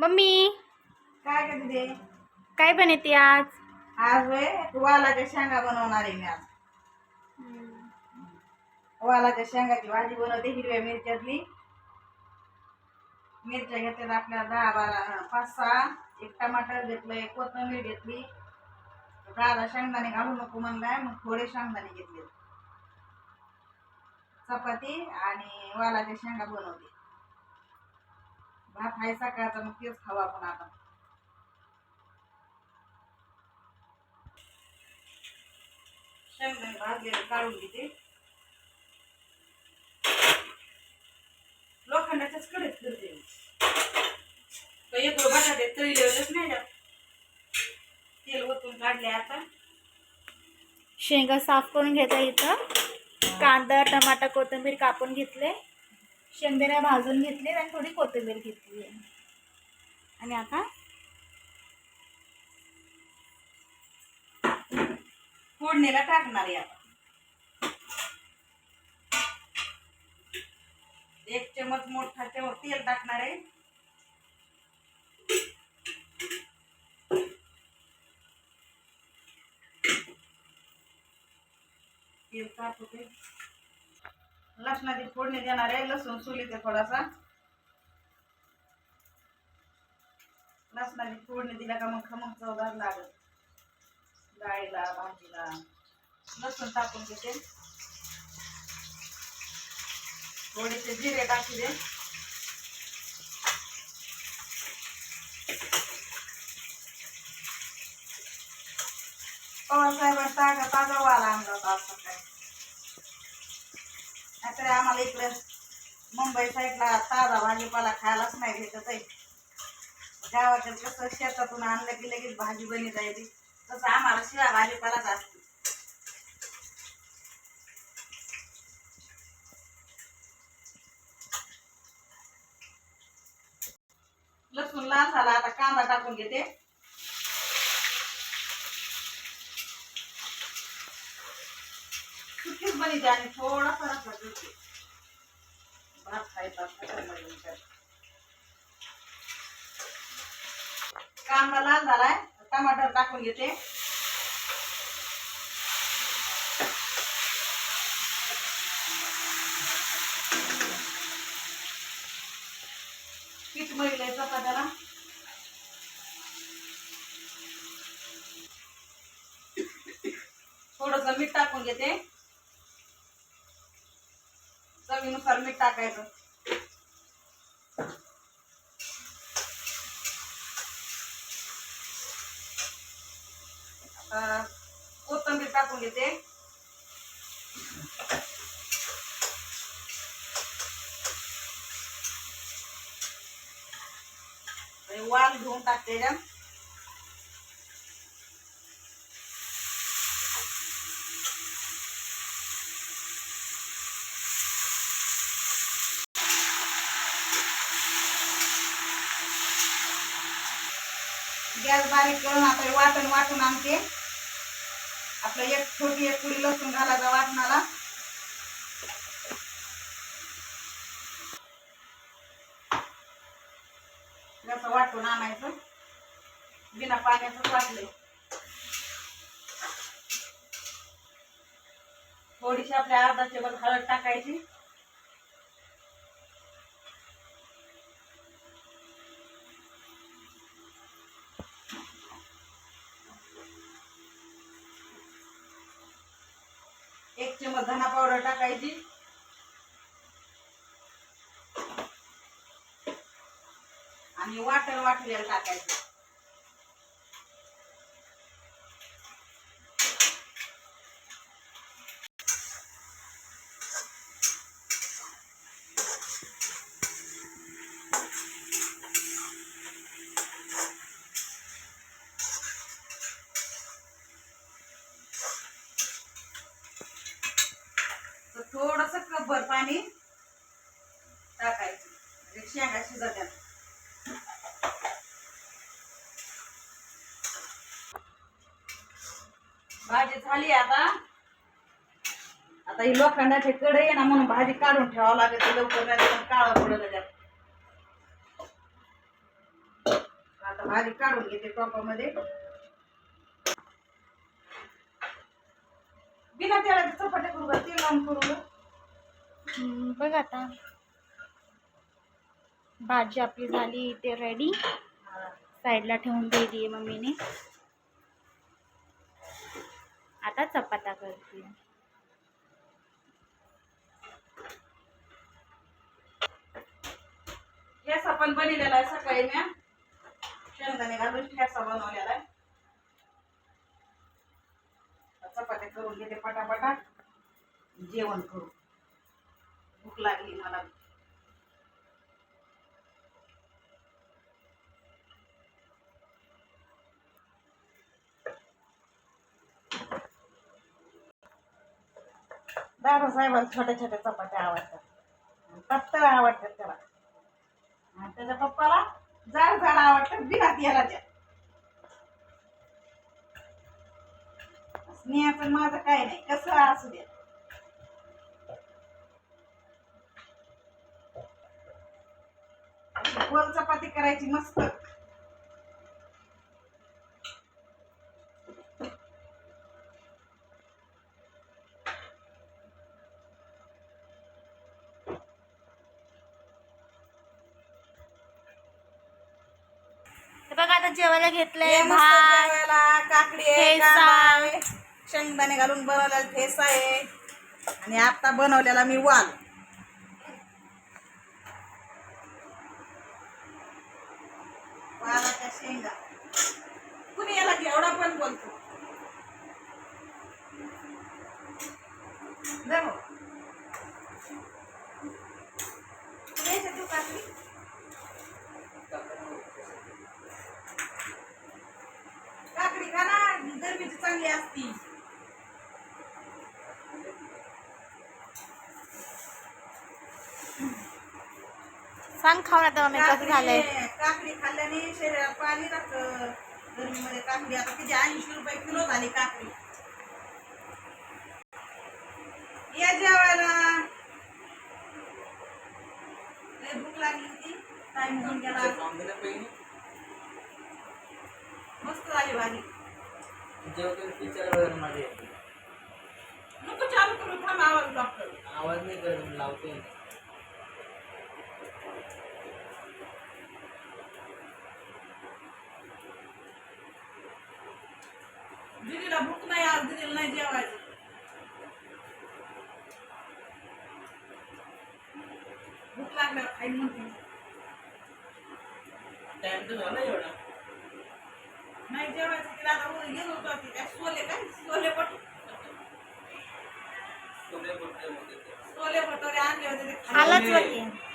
Mummy? काय करते काय बनवते आज? आज वे वालाच्या शेंगा बनवणार आहे मी आज. वालाच्या शेंगाची भाजी बनवते हिरव्या मिरच्यातली. मिरच्या घेतल्यात आपल्या दहा बारा पाच सहा. एक टमाटर घेतलंय कोथिंबीर घेतली. दादा शेंगदाणे घालू नको म्हणलाय मग थोडे शेंगदाणे घेतले चपाती आणि वालाच्या शेंगा बनवते. भात आहे सकाळचा मग तेच खाऊ आपण आता. शेंगदाणे भाजलेले काढून घेते. लोखंडाच्याच कडेच फिरते मी. तर एक बटाटे तळले होतेच नाही तेल ओतून काढले आता. शेंगा साफ करून घेता इथं. कांदा टमाटा कोथिंबीर कापून घेतले. शेंगदाण्या भाजून घेतले आणि थोडी कोथिंबीर घेतली. आणि आता फोडणीला टाकणार आहे आता एक चमच मोठा चमच तेल टाकणार आहे. तेल टाकते लसणाची फोडणी देणार आहे लसूण सुलीते थोडासा. लसणाची फोडणी दिल्या का मग खमंग चवदार लागत डाळीला भाजीला. लसूण टाकून घेते थोडेसे जिरे टाकू दे. पवार साहेबांनी ताजा ताजा वाला आणला होता आज नाहीतर आम्हाला इकडं मुंबई साईडला ताजा भाजीपाला खायलाच नाही भेटत आहे. गावाकडे कसं शेतातून आणलं की लगेच भाजी बनी जायची. तसं आम्हाला शिळा भाजीपालाच असते. लसूण लाल झाला आता कांदा टाकून घेते. सुकीच बनी आणि थोडासा रस्सा म्हणजे ठेवते भात खायचा कांदा लाल झालाय. टमाटर टाकून घेते. पीठ मळलंय चपात्याला थोडस मीठ टाकून घेते. चवीनुसार मीठ टाकायचं. कोथंबीर टाकून घेते. वाल घेऊन टाकते त्या गॅस बारीक करून आता वाटण वाटून आणते. आपलं एक छोटी एक पुडी लसूण घालायचा वाटणाला. जसं वाटून आणायचं. बिना पाण्याचं वाटलंय. थोडीशी आपल्या अर्धा चमच हळद टाकायची. एक चमच धना पावडर टाकायची. आणि वाटण वाटलेलं टाकायचं. थोडस कपभर पाणी टाकायचं. म्हणजे शेंगा शिजत्यात भाजी झाली आता. आता ही लोखंडाचे कडे आहे ना म्हणून भाजी काढून ठेवावं लागेल. लवकर नाही काळा पडलं आता भाजी काढून घेते टोपामध्ये. बिना तेलाची चपात्या करू का तेल लावून करू का? हम्म, बघ आता. भाजी आपली झाली इथे रेडी साईडला ठेवून दिली आहे मम्मीने. आता चपात्या करते. ठेसा पण बनवलेला आहे सकाळी मी शेंगदाणे घालून ठेसा बनवलेला आहे चपात्या करून घेते पटापटा जेवण करू. भूक लागली मला. दादा साहेबाला छोट्या छोट्या चपात्या आवडतात. तत्तर आवडतात त्याला. आणि त्याच्या पप्पाला जाड जाड आवडतात. बिना तेलाच्या. स्नेहाचं माझं काही नाही कसं असू द्या. अशी गोल चपाती करायची मस्त. बघा आता जेवायला घेतलंय मस्त भात जेवायला काकडी शेंगदाणे घालून बनवलेला ठेसा आहे. आणि आता बनवलेला मी वाल. वालाच्या शेंगा. कुणी याला एवढा पण बोलतो? सांग खाऊन आता मम्मी कसं झालंय काकडी खाल्ल्याने शरीरात पाणी राहतं गरमीमध्ये काकडी आता किती ऐंशी रुपये किलो झाली काकडी. या जेवायला. लय भूक लागली होती. टाइम होऊन गेला. मस्त झाली भाजी. नको चालू करू थांब आवाज़ डॉक्टर आवाज़ नाही करत लावते. दिदीला भूक नाही आज दिदीला नाही जेवायचं. भूक लागल्यावर खाईन म्हणते टाइम तर झाला एवढा. नाही जेवायचं तिला आता वर गेलो होतो ती. काय सोले काय? सोले पट. सोले भटोरे आणले होते ते खालाच खाल्ले. वाटते